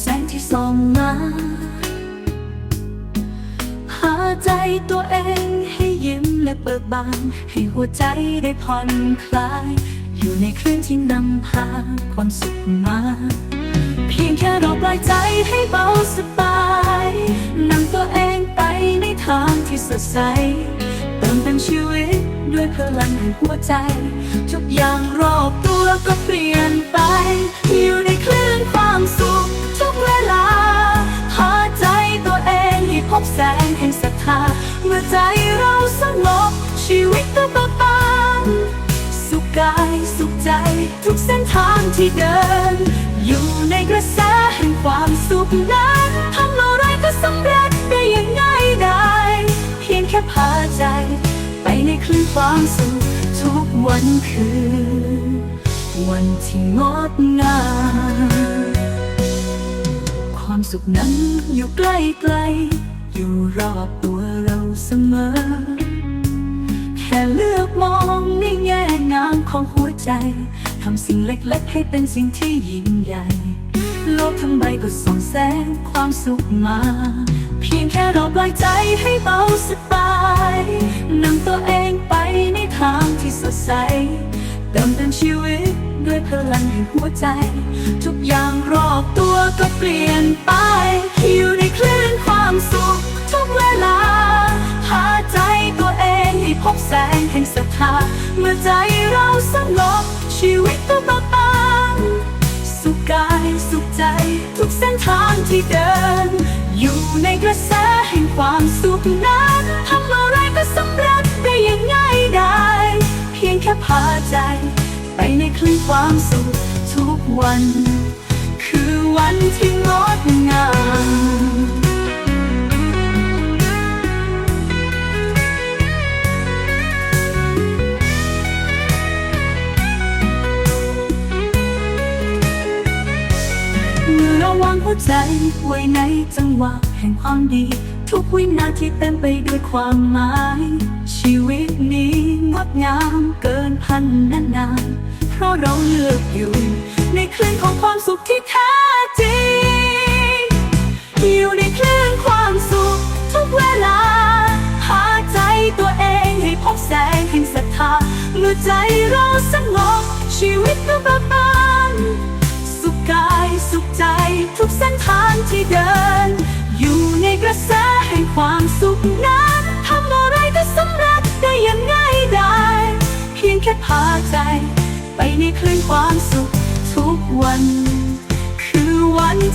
แสงที่ส่องมา หาใจตัวเองให้ยิ้มและเบิกบาน ให้หัวใจได้ผ่อนคลาย อยู่ในคลื่นที่นำพาความสุขมา เพียงแค่เราปล่อยใจให้เบาสบายนำตัวเองไปในทางที่สดใส เติมเต็มชีวิตด้วยพลังแห่งหัวใจ ทุกอย่างรอบตัวก็เปลี่ยนไป ศรัทธาเมื่อใจเราสงบชีวิตก็เบิกบานสุขกายสุขใจ ทุกเส้นทางที่เดิน อยู่ในกระแสแห่งความสุขนั้นทำอะไรก็สำเร็จได้อย่างง่ายดายเพียงแค่พาใจ ไปในคลื่นความสุขทุกวันคือวันที่งดงามความสุขนั้นอยู่ใกล้ๆ อยู่รอบตัวเราเสมอ แค่เลือกมองในแง่งามของหัวใจ ทำสิ่งเล็กๆให้เป็นสิ่งที่ยิ่งใหญ่ โลกทั้งใบก็ส่องแสงความสุขมา เพียงแค่เราปล่อยใจให้เบาสบายนำตัวเองไปในทางที่สดใสเติมเต็มชีวิตด้วยพลังแห่งหัวใจ ทุกอย่างรอบตัวก็เปลี่ยนไปอยู่ในคลื่นความสุขาเมื่อใจเราสงบชีวิตก็บิกบานสุขกายสุขใจ ทุกเส้นทางที่เดิน อยู่ในกระแสแห่งความสุขนั้นทำอะไรก็สำเร็จได้อย่างง่ายดายเพียงแค่พาใจ ไปในคลื่นความสุขทุกวัน คือวันที่ วางหัวใจไว้ในจังหวะแห่งความดี ทุกวินาทีเต็มไปด้วยความหมาย ชีวิตนี้งดงามเกินพันนานานเพราะเราเลือกอยู่ ในคลื่นของความสุขที่แท้จริงอยู่ในคลื่นความสุขทุกเวลา หาใจตัวเองให้พบแสงแห่งศรัทธาเมื่อใจเราสงบชีวิตก็เบิกบาน เดิน อยู่ในกระแสแห่งความสุขนั้นทำอะไรก็สำเร็จได้อย่างง่ายดายเพียงแค่พาใจ ไปในคลื่นความสุขทุกวัน คือวันที่